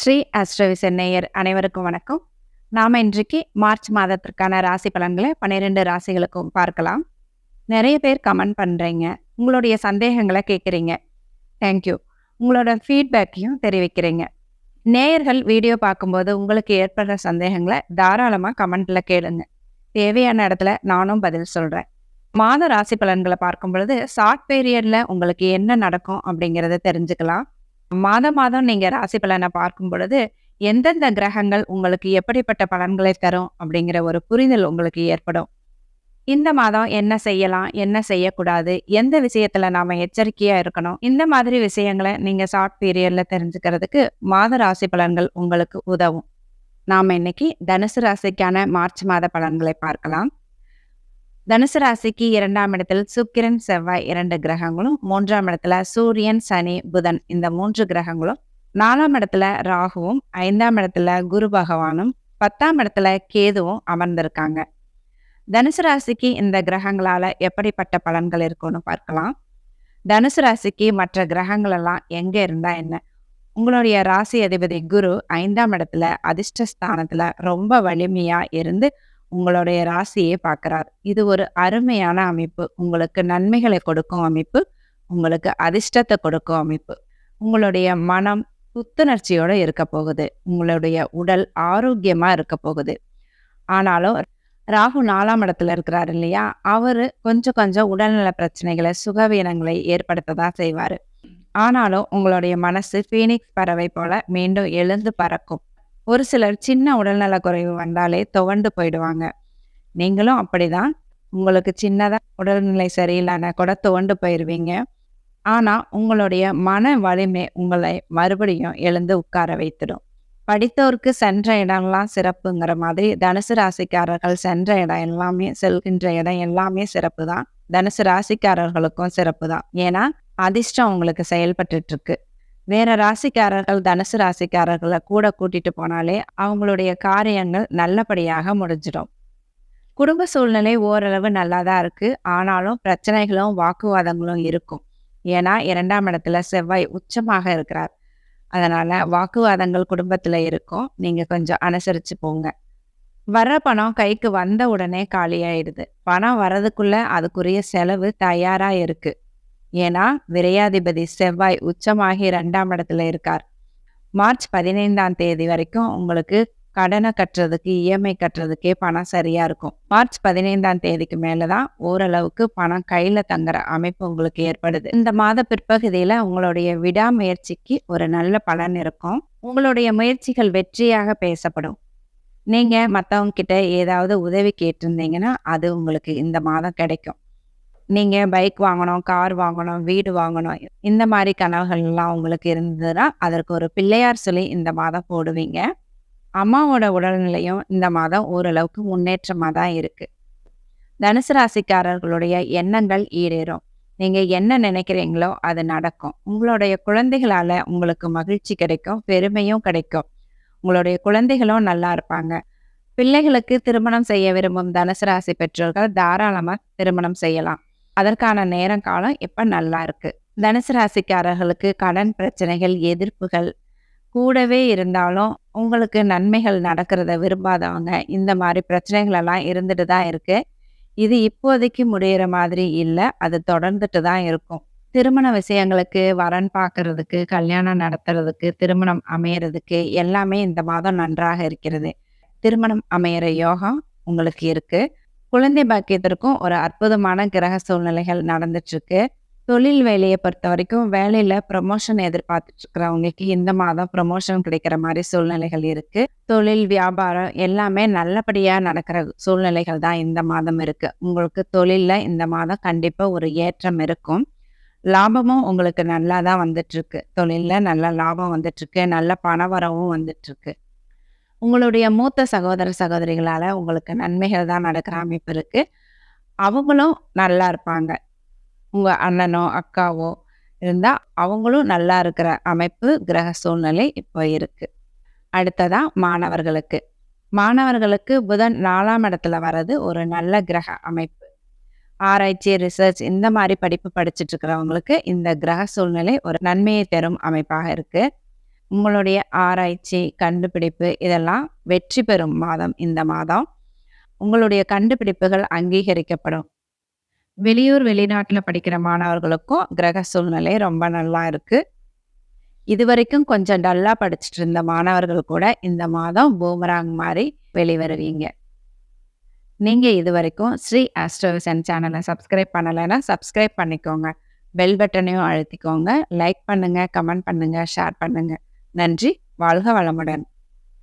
ஸ்ரீ அஸ்ட்ரவிசன் நேயர் அனைவருக்கும் வணக்கம். நாம இன்றைக்கு மார்ச் மாதத்திற்கான ராசி பலன்களை பன்னிரெண்டு ராசிகளுக்கும் பார்க்கலாம். நிறைய பேர் கமெண்ட் பண்ணுறீங்க உங்களுடைய சந்தேகங்களை கேட்குறீங்க. தேங்க்யூ உங்களோட ஃபீட்பேக்கையும் தெரிவிக்கிறீங்க. நேயர்கள் வீடியோ பார்க்கும்போது உங்களுக்கு ஏற்படுற சந்தேகங்களை தாராளமாக கமெண்ட்டில் கேளுங்க. தேவையான இடத்துல நானும் பதில் சொல்கிறேன் மாத ராசி பலன்களை பார்க்கும் பொழுது ஷார்ட் பீரியடில் உங்களுக்கு என்ன நடக்கும் அப்படிங்கிறத தெரிஞ்சுக்கலாம். மாதம் மாதம் நீங்கள் ராசி பலனை பார்க்கும் பொழுது எந்தெந்த கிரகங்கள் உங்களுக்கு எப்படிப்பட்ட பலன்களை தரும் அப்படிங்கிற ஒரு புரிதல் உங்களுக்கு ஏற்படும். இந்த மாதம் என்ன செய்யலாம் என்ன செய்யக்கூடாது எந்த விஷயத்துல நாம எச்சரிக்கையா இருக்கணும் இந்த மாதிரி விஷயங்களை நீங்க ஷார்ட் பீரியட்ல தெரிஞ்சுக்கிறதுக்கு மாத ராசி பலன்கள் உங்களுக்கு உதவும். நாம இன்னைக்கு தனுசு ராசிக்கான மார்ச் மாத பலன்களை பார்க்கலாம். தனுசு ராசிக்கு இரண்டாம் இடத்தில் சுக்கிரன் செவ்வாய் இரண்டு கிரகங்களும் மூன்றாம் இடத்துல சூரியன் சனி புதன் இந்த மூன்று கிரகங்களும் நாலாம் இடத்துல ராகுவும் ஐந்தாம் இடத்துல குரு பகவானும் பத்தாம் இடத்துல கேதுவும் அமர்ந்திருக்காங்க. தனுசு ராசிக்கு இந்த கிரகங்களால எப்படிப்பட்ட பலன்கள் இருக்கும்னு பார்க்கலாம். தனுசு ராசிக்கு மற்ற கிரகங்கள் எல்லாம் எங்க இருந்தா என்ன? உங்களுடைய ராசி அதிபதி குரு ஐந்தாம் இடத்துல அதிர்ஷ்டஸ்தானத்துல ரொம்ப வலிமையா இருந்து உங்களுடைய ராசியை பார்க்கிறார். இது ஒரு அருமையான அமைப்பு. உங்களுக்கு நன்மைகளை கொடுக்கும் அமைப்பு. உங்களுக்கு அதிர்ஷ்டத்தை கொடுக்கும் அமைப்பு. உங்களுடைய மனம் புத்துணர்ச்சியோட இருக்க போகுது. உங்களுடைய உடல் ஆரோக்கியமா இருக்க போகுது. ஆனாலும் ராகு நாலாம் இடத்துல இருக்கிறாரு இல்லையா? அவரு கொஞ்சம் கொஞ்சம் உடல்நல பிரச்சனைகளை சுகவீனங்களை ஏற்படுத்த தான் செய்வாரு. ஆனாலும் உங்களுடைய மனசு ஃபீனிக்ஸ் பறவை போல மீண்டும் எழுந்து பறக்கும். ஒரு சிலர் சின்ன உடல்நல குறைவு வந்தாலே துவண்டு போயிடுவாங்க. நீங்களும் அப்படிதான். உங்களுக்கு சின்னதாக உடல்நிலை சரியில்லைன்னா கூட துவண்டு போயிடுவீங்க ஆனால் உங்களுடைய மன வலிமை உங்களை மறுபடியும் எழுந்து உட்கார வைத்திடும். படித்தோருக்கு சென்ற இடம்லாம் சிறப்புங்கிற மாதிரி தனுசு ராசிக்காரர்கள் சென்ற இடம் எல்லாமே செல்கின்ற இடம் எல்லாமே சிறப்பு தான் தனுசு ராசிக்காரர்களுக்கும் சிறப்பு தான் ஏன்னா அதிர்ஷ்டம் உங்களுக்கு செயல்பட்டு இருக்கு. வேற ராசிக்காரர்கள் தனுசு ராசிக்காரர்களை கூட கூட்டிட்டு போனாலே அவங்களுடைய காரியங்கள் நல்லபடியாக முடிஞ்சிடும். குடும்ப சூழ்நிலை ஓரளவு நல்லா தான் இருக்கு. ஆனாலும் பிரச்சனைகளும் வாக்குவாதங்களும் இருக்கும். ஏன்னா இரண்டாம் இடத்துல செவ்வாய் உச்சமாக இருக்கிறார். அதனால வாக்குவாதங்கள் குடும்பத்துல இருக்கும். நீங்க கொஞ்சம் அனுசரிச்சு போங்க. வர்ற பணம் கைக்கு வந்த உடனே காலியாயிடுது. பணம் வர்றதுக்குள்ள அதுக்குரிய செலவு தயாரா இருக்கு. ஏன்னா விரையாதிபதி செவ்வாய் உச்சமாகி ரெண்டாம் இடத்துல இருக்கார். மார்ச் பதினைந்தாம் தேதி வரைக்கும் உங்களுக்கு கடனை கட்டுறதுக்கு இஎம்ஐ கட்டுறதுக்கே பணம் சரியா இருக்கும். மார்ச் பதினைந்தாம் தேதிக்கு மேலதான் ஓரளவுக்கு பணம் கையில் தங்குற அமைப்பு உங்களுக்கு ஏற்படுது. இந்த மாத பிற்பகுதியில் உங்களுடைய விடாமுயற்சிக்கு ஒரு நல்ல பலன் இருக்கும். உங்களுடைய முயற்சிகள் வெற்றியாக பேசப்படும். நீங்கள் மற்றவங்க கிட்ட ஏதாவது உதவி கேட்டிருந்தீங்கன்னா அது உங்களுக்கு இந்த மாதம் கிடைக்கும். நீங்க பைக் வாங்கணும் கார் வாங்கணும் வீடு வாங்கணும் இந்த மாதிரி கனவுகள்லாம் உங்களுக்கு இருந்ததுன்னா அதற்கு ஒரு பிள்ளையார் சொல்லி இந்த மாதம் போடுவீங்க. அம்மாவோட உடல்நிலையும் இந்த மாதம் ஓரளவுக்கு முன்னேற்றமாக தான் இருக்கு. தனுசு ராசிக்காரர்களுடைய எண்ணங்கள் ஈடேறும். நீங்க என்ன நினைக்கிறீங்களோ அது நடக்கும். உங்களுடைய குழந்தைகளால உங்களுக்கு மகிழ்ச்சி கிடைக்கும் பெருமையும் கிடைக்கும். உங்களுடைய குழந்தைகளும் நல்லா இருப்பாங்க. பிள்ளைகளுக்கு திருமணம் செய்ய விரும்பும் தனுசு ராசி பெற்றோர்கள் தாராளமாக திருமணம் செய்யலாம். அதற்கான நேரம் காலம் இப்போ நல்லா இருக்கு? தனுசு ராசிக்காரர்களுக்கு கடன் பிரச்சனைகள் எதிர்ப்புகள் கூடவே இருந்தாலும் உங்களுக்கு நன்மைகள் நடக்கிறத விரும்பாதவங்க இந்த மாதிரி பிரச்சனைகள் எல்லாம் இருந்துட்டு தான் இருக்குது இது இப்போதைக்கு முடிகிற மாதிரி இல்லை அது தொடர்ந்துட்டு தான் இருக்கும். திருமண விஷயங்களுக்கு வரன் பார்க்கறதுக்கு கல்யாணம் நடத்துறதுக்கு திருமணம் அமையறதுக்கு எல்லாமே இந்த மாதம் நன்றாக இருக்கிறது. திருமணம் அமையிற யோகம் உங்களுக்கு இருக்குது குழந்தை பாக்கியத்திற்கும் ஒரு அற்புதமான கிரக சூழ்நிலைகள் நடந்துட்டுருக்கு. தொழில் வேலையை பொறுத்த வரைக்கும் வேலையில ப்ரமோஷன் எதிர்பார்த்துட்டு இருக்கிறவங்களுக்கு இந்த மாதம் ப்ரமோஷன் கிடைக்கிற மாதிரி சூழ்நிலைகள் இருக்கு. தொழில் வியாபாரம் எல்லாமே நல்லபடியா நடக்கிற சூழ்நிலைகள் தான் இந்த மாதம் இருக்கு. உங்களுக்கு தொழில்ல இந்த மாதம் கண்டிப்பா ஒரு ஏற்றம் இருக்கும். லாபமும் உங்களுக்கு நல்லா தான் வந்துட்டு இருக்கு தொழில்ல நல்ல லாபம் வந்துட்டு இருக்கு நல்ல பணவரவும் வந்துட்டு இருக்கு உங்களுடைய மூத்த சகோதர சகோதரிகளால் உங்களுக்கு நன்மைகள் தான் நடக்கிற அமைப்பு இருக்குது அவங்களும் நல்லா இருப்பாங்க. உங்கள் அண்ணனோ அக்காவோ இருந்தால் அவங்களும் நல்லா இருக்கிற அமைப்பு கிரக சூழ்நிலை இப்போ இருக்குது அடுத்ததாக மாணவர்களுக்கு. மாணவர்களுக்கு புதன் நாலாம் இடத்துல வர்றது ஒரு நல்ல கிரக அமைப்பு. ஆராய்ச்சி ரிசர்ச் இந்த மாதிரி படிப்பு படிச்சுட்டு இருக்கிறவங்களுக்கு இந்த கிரக சூழ்நிலை ஒரு நன்மையை தரும் அமைப்பாக இருக்குது உங்களுடைய ஆராய்ச்சி, கண்டுபிடிப்பு இதெல்லாம் வெற்றி பெறும் மாதம் இந்த மாதம். உங்களுடைய கண்டுபிடிப்புகள் அங்கீகரிக்கப்படும். வெளியூர், வெளிநாட்டில் படிக்கிற மாணவர்களுக்கும் கிரக சூழ்நிலை ரொம்ப நல்லா இருக்கு. இதுவரைக்கும் கொஞ்சம் டல்லா படிச்சுட்டு இருந்த மாணவர்கள் கூட இந்த மாதம் பூமராங் மாதிரி வெளிவருவீங்க. நீங்க இதுவரைக்கும் ஸ்ரீ ஆஸ்ட்ரோவிசன் சேனலை சப்ஸ்கிரைப் பண்ணலைன்னா சப்ஸ்கிரைப் பண்ணிக்கோங்க. பெல் பட்டனையும் அழுத்திக்கோங்க. லைக் பண்ணுங்க, கமெண்ட் பண்ணுங்க, ஷேர் பண்ணுங்க. நன்றி. வாழ்க வளமுடன்.